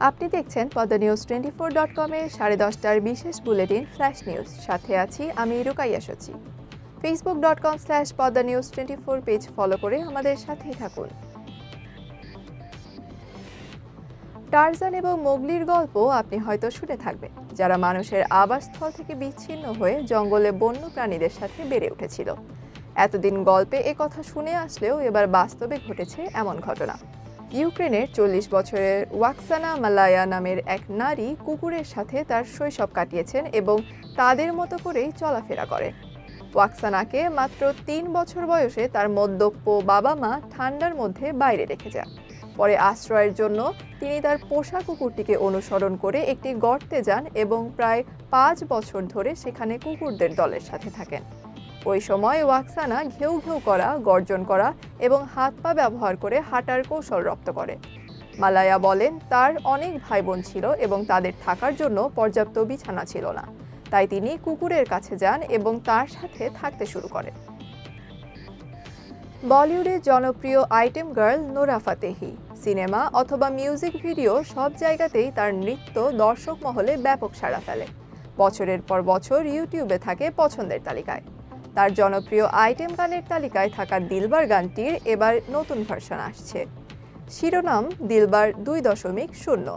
আপনি দেখছেন Padma news twenty four dot কমের সাড়ে দশটার বিশেষ বুলেটিন ফ্ল্যাশ নিউজ। সাথে আছি আমি Rukaiya Sachi Facebook dot com slash Padma news twenty four page follow করে আমাদের সাথেই থাকুন। টারজান এবং মোগলির গল্প আপনি হয়তো শুনে থাকবেন, যারা মানুষের আবাসস্থল থেকে বিচ্ছিন্ন হয়ে জঙ্গলে বন্য প্রাণীদের সাথে বেড়ে উঠেছিল। এতদিন গল্পে এ কথা শুনে আসলেও এবার বাস্তবে ঘটেছে এমন ঘটনা। ইউক্রেনের চল্লিশ বছরের ওয়াকসানা মালায়া নামের এক নারী কুকুরের সাথে তার শৈশব কাটিয়েছেন এবং তাদের মতো করেই চলাফেরা করেন ওয়াকসানাকে মাত্র তিন বছর বয়সে তার মদ্যপ্য বাবা মা ঠান্ডার মধ্যে বাইরে রেখে যান। পরে আশ্রয়ের জন্য তিনি তার পোষা কুকুরটিকে অনুসরণ করে একটি গর্তে যান এবং প্রায় পাঁচ বছর ধরে সেখানে কুকুরদের দলের সাথে থাকেন। ওই সময় ওয়াকসানা ঘেউ ঘেউ করা, গর্জন করা এবং হাত পা ব্যবহার করে হাঁটার কৌশল রপ্ত করে। মালায়া বলেন, তার অনেক ভাই বোন ছিল এবং তাদের থাকার জন্য পর্যাপ্ত বিছানা ছিল না। তাই তিনি কুকুরের কাছে যান এবং তার সাথে থাকতে শুরু করেন। বলিউডের জনপ্রিয় item girl Nora Fatehi. Cinema অথবা মিউজিক ভিডিও সব জায়গাতেই তার নৃত্য দর্শক মহলে ব্যাপক সাড়া ফেলে। বছরের পর বছর ইউটিউবে থাকে পছন্দের তালিকায়। তার জনপ্রিয় আইটেম গানের তালিকায় থাকা দিলবার গানটির এবার নতুন ভার্সন আসছে। শিরোনাম দিলবার দুই দশমিক শূন্য।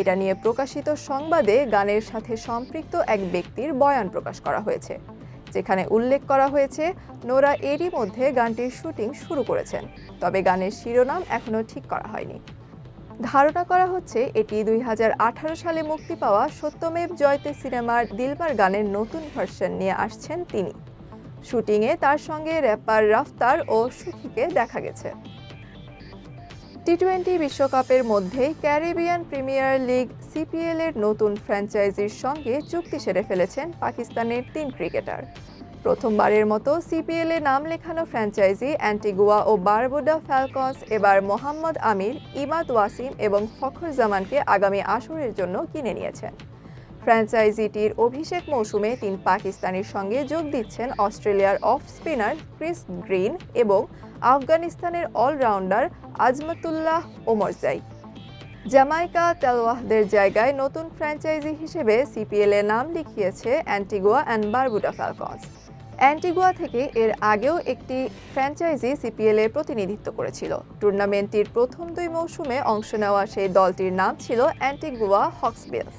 এটা নিয়ে প্রকাশিত সংবাদে গানের সাথে সম্পৃক্ত এক ব্যক্তির বয়ান প্রকাশ করা হয়েছে, যেখানে উল্লেখ করা হয়েছে, নোরা এরই মধ্যে গানটির শুটিং শুরু করেছেন, তবে গানের শিরোনাম এখনও ঠিক করা হয়নি। ধারণা করা হচ্ছে, এটি দুই হাজার আঠারো সালে মুক্তি পাওয়া সত্যমেব জয়তে সিনেমার দিলবার গানের নতুন ভার্সন নিয়ে আসছেন তিনি। শুটিংয়ে তার সঙ্গে র্যাপার রাফতার ও সুখিকে দেখা গেছে। টি টোয়েন্টি বিশ্বকাপের মধ্যেই ক্যারিবিয়ান প্রিমিয়ার লিগ সিপিএল এর নতুন ফ্র্যাঞ্চাইজির সঙ্গে চুক্তি সেরে ফেলেছেন পাকিস্তানের তিন ক্রিকেটার। প্রথমবারের মতো সিপিএল নাম লেখানো ফ্র্যাঞ্চাইজি অ্যান্টিগুয়া ও বারবুডা ফ্যালকনস, এবার মোহাম্মদ আমির, ইমাদ ওয়াসিম এবং ফখর জামানকে আগামী আসরের জন্য কিনে নিয়েছেন। ফ্র্যাঞ্চাইজিটির অভিষেক মৌসুমে তিন পাকিস্তানের সঙ্গে যোগ দিচ্ছেন অস্ট্রেলিয়ার অফ স্পিনার ক্রিস গ্রিন এবং আফগানিস্তানের অলরাউন্ডার আজমতুল্লাহ ওমরজাই জামাইকা তেলওয়াহদের জায়গায় নতুন ফ্র্যাঞ্চাইজি হিসেবে সিপিএল নাম লিখিয়েছে Antigua and Barbuda Falcons. Antigua থেকে এর আগেও একটি ফ্র্যাঞ্চাইজি সিপিএল প্রতিনিধিত্ব করেছিল। টুর্নামেন্টটির প্রথম দুই মৌসুমে অংশ নেওয়া সেই দলটির নাম ছিল অ্যান্টিগুয়া হক্সবিলস।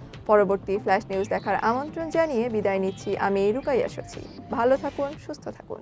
পরবর্তী ফ্ল্যাশ নিউজ দেখার আমন্ত্রণ জানিয়ে বিদায় নিচ্ছি। আমি রুকাইয়া সচি ভালো থাকুন, সুস্থ থাকুন।